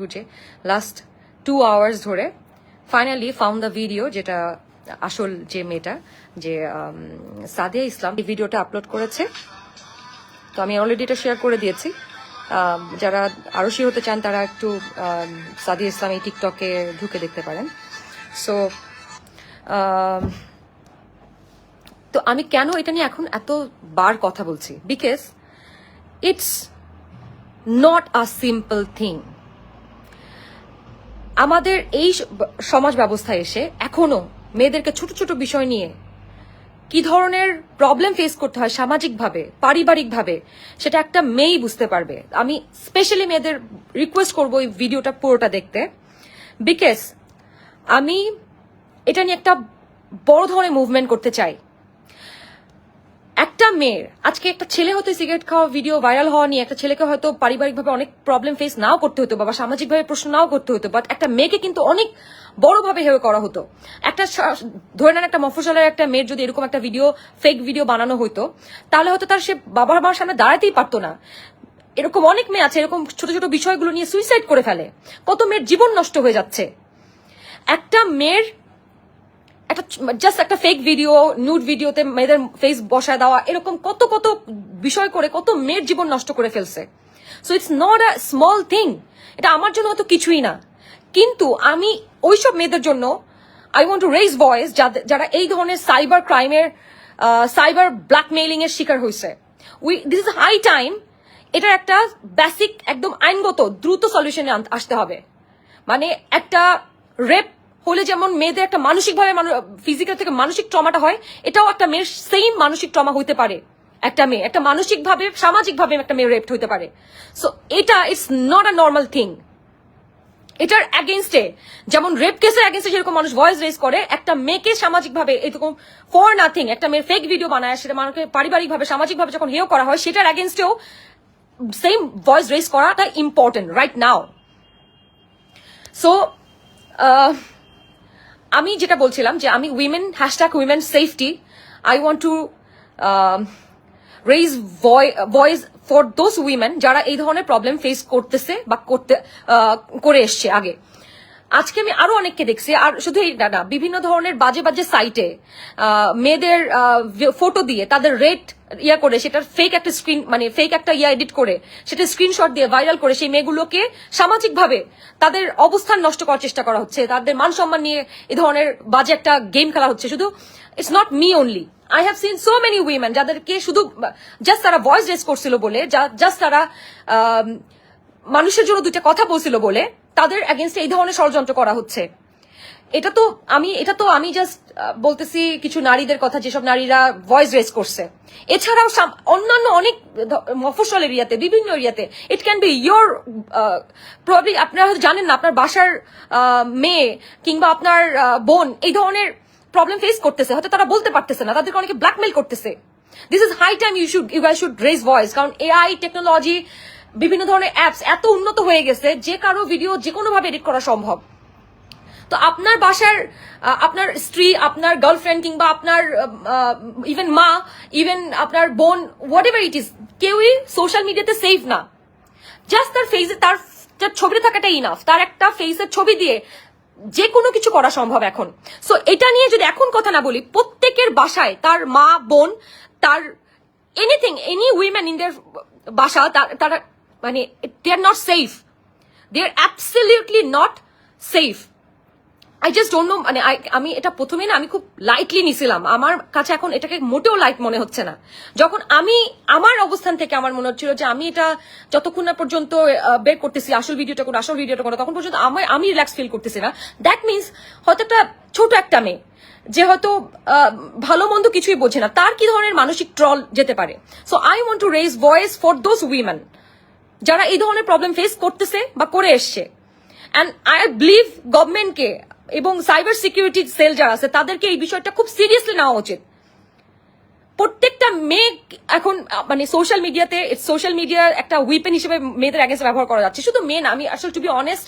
বুঝে। Last two hours ধরে finally found the video যেটা আসল যে মেয়েটা, যে সাদিয়া ইসলাম, এই ভিডিওটা আপলোড করেছে। তো আমি অলরেডি এটা শেয়ার করে দিয়েছি। যারা আরও সে হতে চান, তারা একটু সাদিয়া ইসলাম এই টিকটকে ঢুকে দেখতে পারেন। সো তো আমি কেন এটা নিয়ে এখন এত বার কথা বলছি? Because it's not a simple thing আমাদের এই সমাজ ব্যবস্থায় এসে এখনও মেয়েদেরকে ছোট ছোট বিষয় নিয়ে কি ধরনের প্রবলেম ফেস করতে হয় সামাজিকভাবে, পারিবারিকভাবে, সেটা একটা মেয়েই বুঝতে পারবে। আমি স্পেশালি মেয়েদের রিকোয়েস্ট করব এই ভিডিওটা পুরোটা দেখতে। বিকজ আমি এটা নিয়ে একটা বড় ধরনের মুভমেন্ট করতে চাই। একটা মেয়ের, আজকে একটা ছেলে হয়তো সিগারেট খাওয়া ভিডিও ভাইরাল হওয়া নিয়ে একটা ছেলেকে হয়তো পারিবারিকভাবে অনেক প্রবলেম ফেস নাও করতে হতো বা সামাজিকভাবে প্রশ্ন নাও করতে হতো বাট একটা মেয়েকে কিন্তু অনেক বড়ভাবে হেয় করা হতো। একটা ধরে নেন একটা মফসলের একটা মেয়ের যদি এরকম একটা ভিডিও ফেক ভিডিও বানানো হতো তাহলে হয়তো তার সে বাবার মার সামনে দাঁড়াতেই পারতো না। এরকম অনেক মেয়ে আছে, এরকম ছোট ছোট বিষয়গুলো নিয়ে সুইসাইড করে ফেলে। কত মেয়ের জীবন নষ্ট হয়ে যাচ্ছে। একটা মেয়ের জাস্ট একটা ফেক ভিডিও নিউড ভিডিওতে মেয়েদের ফেস বসায় দেওয়া, এরকম কত কত বিষয় করে, কত মেয়ের জীবন নষ্ট করে ফেলছে। So it's not a small thing এটা আমার জন্য অত কিছুই না। কিন্তু আমি ওইসব মেয়েদের জন্য I want to raise voice যারা এই ধরনের সাইবার ক্রাইমের সাইবার ব্ল্যাকমেইলিং এর শিকার হয়েছে we this is high time এটার একটা বেসিক একদম আইনগত, দ্রুত সলিউশনে আসতে হবে। মানে একটা রেপ হলে যেমন মেয়েদের একটা মানসিকভাবে ফিজিক্যাল থেকে মানসিক ট্রমাটা হয়, এটাও একটা মেয়ের সেম মানসিক ট্রমা হইতে পারে। একটা মেয়ে, একটা মানসিকভাবে, সামাজিকভাবে একটা মেয়ে রেপ্ট হইতে পারে। সো এটা it's not a normal thing এটার অ্যাগেনস্টে যেমন রেপ কেসের অ্যাগেনস্টে যেরকম মানুষ ভয়েস রেজ করে, একটা মেয়েকে সামাজিকভাবে এরকম ফর নাথিং একটা মেয়ের ফেক ভিডিও বানায়, সেটা মানুষকে পারিবারিকভাবে, সামাজিকভাবে যখন হেয় করা হয়, সেটার অ্যাগেনস্টেও সেম ভয়েস রেজ করাটা ইম্পর্টেন্ট রাইট নাও সো আমি যেটা বলছিলাম যে আমি women hashtag women safety I want to raise voice for those women যারা এই ধরনের প্রবলেম ফেস করতেছে বা করতে করে এসছে আগে। আজকে আমি আরও অনেককে দেখছি, আর শুধু এই না বিভিন্ন ধরনের বাজে বাজে সাইটে মেয়েদের ফটো দিয়ে তাদের রেট ইয়া করে, সেটার ফেক একটা স্ক্রিন মানে ফেক একটা ইয়া এডিট করে, সেটা স্ক্রিনশট দিয়ে ভাইরাল করে সেই মেয়েগুলোকে সামাজিকভাবে তাদের অবস্থান নষ্ট করার চেষ্টা করা হচ্ছে, তাদের মান সম্মান নিয়ে এ ধরনের বাজে একটা গেম খেলা হচ্ছে। শুধু it's not me only I have seen so many women যাদেরকে শুধু জাস্ট তারা ভয়েস রেস করছিল বলে জাস্ট তারা মানুষের জন্য দুইটা কথা বলছিল বলে, তাদের এগেনস্ট এই ধরনের ষড়যন্ত্র করা হচ্ছে। এটা তো আমি, এটা তো আমি জাস্ট বলতেছি কিছু নারীদের কথা, যেসব নারীরা ভয়েস রেস করছে। এছাড়াও অন্যান্য অনেক মফস্বল এরিয়াতে, বিভিন্ন এরিয়াতে it can be your probably আপনারা হয়তো জানেন না, আপনার বাসার মেয়ে কিংবা আপনার বোন এই ধরনের প্রবলেম ফেস করতেছে। হয়তো তারা বলতে পারতেছে না, তাদেরকে অনেকে ব্ল্যাকমেল করতেছে। This is high time you should you guy should raise voice কারণ এআই টেকনোলজি বিভিন্ন ধরনের অ্যাপস এত উন্নত হয়ে গেছে, যে কারও ভিডিও যে কোনো ভাবে এডিট করা সম্ভব। তো আপনার বাসার আপনার স্ত্রী, আপনার গার্লফ্রেন্ড কিংবা আপনার ইভেন মা ইভেন আপনার বোন হোয়াট এভার ইট ইজ কেউই সোশ্যাল মিডিয়াতে সেফ না। জাস্ট তার ফেসে তার ছবিতে থাকাটা ইনাফ তার একটা ফেসের ছবি দিয়ে যে কোনো কিছু করা সম্ভব এখন। সো এটা নিয়ে যদি এখন কথা না বলি, প্রত্যেকের বাসায় তার মা, বোন, তার anything any women in their বাসা, তারা মানে they are not safe they are absolutely not safe I just don't know মানে আমি এটা প্রথমে না, আমি খুব লাইটলি নিছিলাম। আমার কাছে এখন এটাকে মোটেও লাইট মনে হচ্ছে না। যখন আমি, আমার অবস্থান থেকে আমার মনে হচ্ছিল যে আমি এটা যতক্ষণ না পর্যন্ত বের করতেছি, আসল ভিডিওটা করে আসল ভিডিওটা করে তখন পর্যন্ত আমি আমি রিল্যাক্স ফিল করতেছি না। দ্যাট মিনস হয়তো একটা ছোট একটা মেয়ে, যে হয়তো ভালো মন্দ কিছুই বোঝে না, তার কি ধরনের মানসিক ট্রল যেতে পারে? So I want to raise voice for those women যারা এই ধরনের প্রবলেম ফেস করতেছে বা করে এসছে। অ্যান্ড আই বিলিভ গভর্নমেন্টকে এবং সাইবার সিকিউরিটি সেল যারা আছে, তাদেরকে এই বিষয়টা খুব সিরিয়াসলি নেওয়া উচিত। প্রত্যেকটা মেয়ে এখন মানে সোশ্যাল মিডিয়াতে, সোশ্যাল মিডিয়ার একটা উইপেন হিসেবে মেয়েদের অ্যাগেন্স্ট ব্যবহার করা যাচ্ছে। শুধু মেয়ে আমি আসলে টু বি অনেস্ট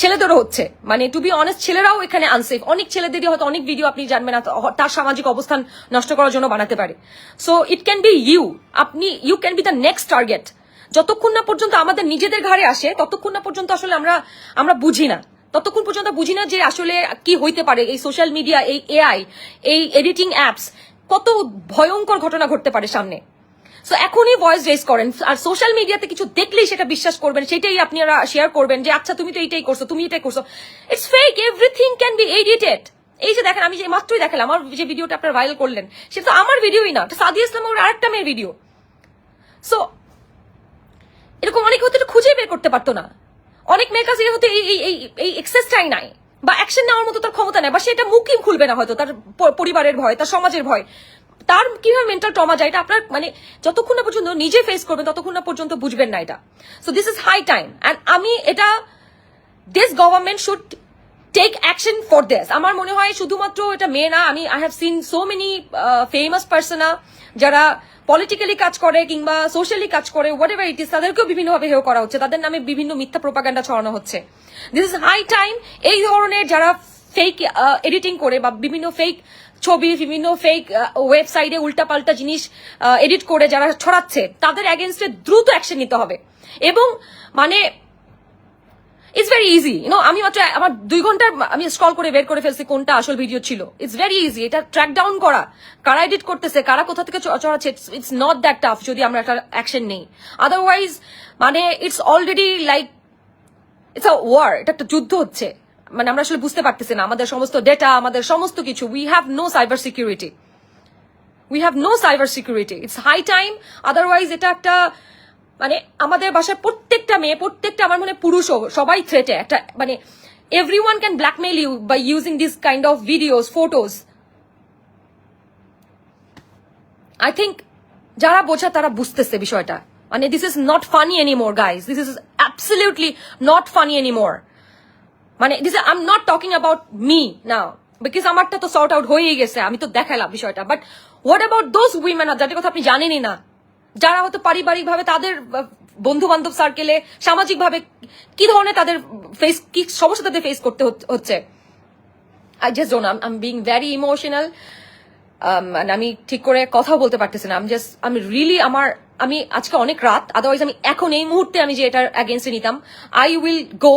ছেলেদেরও হচ্ছে। মানে টু বি অনেস্ট ছেলেরাও এখানে আনসেফ অনেক ছেলেদেরই হয়তো অনেক ভিডিও আপনি জানবেন না তার সামাজিক অবস্থান নষ্ট করার জন্য বানাতে পারে। So it can be you আপনি you can be the next target যতক্ষণ না পর্যন্ত আমাদের নিজেদের ঘাড়ে আসে, ততক্ষণ না পর্যন্ত আসলে আমরা আমরা বুঝি না। ততক্ষণ পর্যন্ত বুঝি না যে আসলে কি হইতে পারে এই সোশ্যাল মিডিয়া এই এআই এই এডিটিং অ্যাপস কত ভয়ঙ্কর ঘটনা ঘটতে পারে সামনে। সো এখনই ভয়েস রেজ করেন। আর সোশ্যাল মিডিয়াতে কিছু দেখলেই সেটা বিশ্বাস করবেন, সেটাই আপনারা শেয়ার করবেন যে আচ্ছা তুমি তো এইটাই করছ, তুমি এটাই করছ। It's fake everything can be edited এই যে দেখেন, আমি যে মাত্রই দেখালাম, আমার যে ভিডিওটা আপনার ভাইরাল করলেন সেটা তো আমার ভিডিওই না সাদি ইসলামের আরেকটা মেয়ের ভিডিও সো এরকম অনেক এটা খুঁজে বের করতে পারতো না। অনেক মেয়ের কাছে হতে এই এই এই এক্সেসটাই নাই। বা অ্যাকশন নেওয়ার মতো তার ক্ষমতা নেই। বা সেটা মুখই খুলবে না হয়তো, তার পরিবারের ভয়, তার সমাজের ভয়। তার কীভাবে মেন্টাল ট্রমা যায়, এটা আপনার মানে যতক্ষণ না পর্যন্ত নিজে ফেস করবেন ততক্ষণ না পর্যন্ত বুঝবেন না এটা। So this is high time and আমি এটা this government should take action for this আমার মনে হয় শুধুমাত্র এটা মেয়ে না, আমি I have seen so many famous persona যারা পলিটিক্যালি কাজ করে কিংবা সোশ্যালি কাজ করে হোয়াট এভার ইট ইস তাদেরকেও বিভিন্নভাবে হেয় করা হচ্ছে। তাদের নামে বিভিন্ন মিথ্যা প্রোপাগান্ডা ছড়ানো হচ্ছে। দিস ইজ হাই টাইম এই ধরনের যারা ফেক এডিটিং করে বা বিভিন্ন ফেক ছবি, বিভিন্ন ফেক ওয়েবসাইটে উল্টাপাল্টা জিনিস এডিট করে যারা ছড়াচ্ছে, তাদের অ্যাগেনস্টে দ্রুত অ্যাকশন নিতে হবে। এবং মানে ইটস ভেরি ইজি ইউনো আমি মাত্র আমার দুই ঘণ্টার আমি স্ক্রল করে বের করে ফেলছি কোনটা আসল ভিডিও ছিল। ইটস ভেরি ইজি এটা ট্র্যাক ডাউন করা। কারা এডিট করতেছে? কারা কোথা থেকে চড়াচ্ছে? ইটস নট দ্যাট টাফ যদি আমরা একটা অ্যাকশন নেই। আদারওয়াইজ মানে it's already like it's a war এটা একটা যুদ্ধ হচ্ছে। মানে আমরা আসলে বুঝতে পারতেছি না। আমাদের সমস্ত ডেটা আমাদের সমস্ত কিছু we have no cyber security we have no cyber security it's high time otherwise এটা একটা মানে আমাদের বাসার প্রত্যেকটা মেয়ে, প্রত্যেকটা আমার মনে পুরুষও, সবাই থ্রেটে একটা মানে every one can blackmail you by using this kind of videos photos I think যারা বোঝা তারা বুঝতেছে বিষয়টা। মানে this is not funny anymore guys this is absolutely not funny anymore মানে this I am not talking about me now because আমারটা তো sort out হয়েই গেছে। আমি তো দেখালাম বিষয়টা। But what about those women যাদের কথা আপনি জানেনই না। যারা হয়তো পারিবারিক ভাবে তাদের বন্ধু বান্ধব সার্কেলে সামাজিক ভাবে কি ধরনের তাদের ফেস কি সমস্যা তাদের ফেস করতে হচ্ছে- I just don't am being very emotional আমি ঠিক করে কথাও বলতে পারতেছি না। আমি জাস্ট আমি রিয়েলি আমার, আমি আজকে অনেক রাত আদারওয়াইজ আমি এখন এই মুহূর্তে আমি যে এটার অ্যাগেনস্টে নিতাম I will go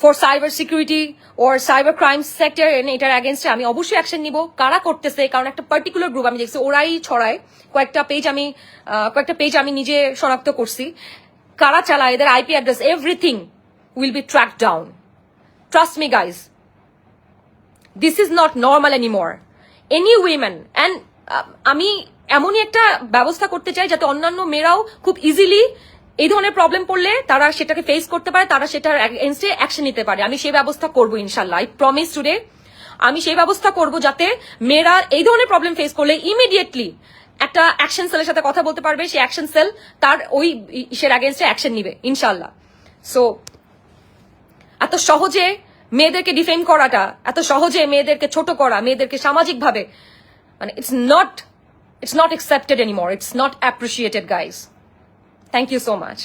for cyber security or cyber crime sector এটার অ্যাগেনস্টে আমি অবশ্যই অ্যাকশন নিব। কারা করতেছে? কারণ একটা পার্টিকুলার গ্রুপ আমি দেখছি, ওরাই ছড়ায়। কয়েকটা পেজ আমি কয়েকটা পেজ আমি নিজে শনাক্ত করছি। কারা চালায়? এদের IP address everything will be track down trust me guys this is not normal anymore any women and আমি এমনই একটা ব্যবস্থা করতে চাই যাতে অন্যান্য মেয়েরাও খুব ইজিলি এই ধরনের প্রবলেম পড়লে তারা সেটাকে ফেস করতে পারে, তারা সেটার এগেনস্টে অ্যাকশন নিতে পারে। আমি সেই ব্যবস্থা করব ইনশাল্লাহ আই প্রমিস টুডে আমি সেই ব্যবস্থা করব যাতে মেয়েরা এই ধরনের প্রবলেম ফেস করলে ইমিডিয়েটলি একটা অ্যাকশন সেলের সাথে কথা বলতে পারবে। সেই অ্যাকশন সেল তার ওই ইসের অ্যাগেনস্টে অ্যাকশন নিবে ইনশাল্লাহ সো এত সহজে মেয়েদেরকে ডিফেন্ড করাটা, এত সহজে মেয়েদেরকে ছোট করা, মেয়েদেরকে সামাজিকভাবে মানে it's not it's not accepted anymore it's not appreciated guys thank you so much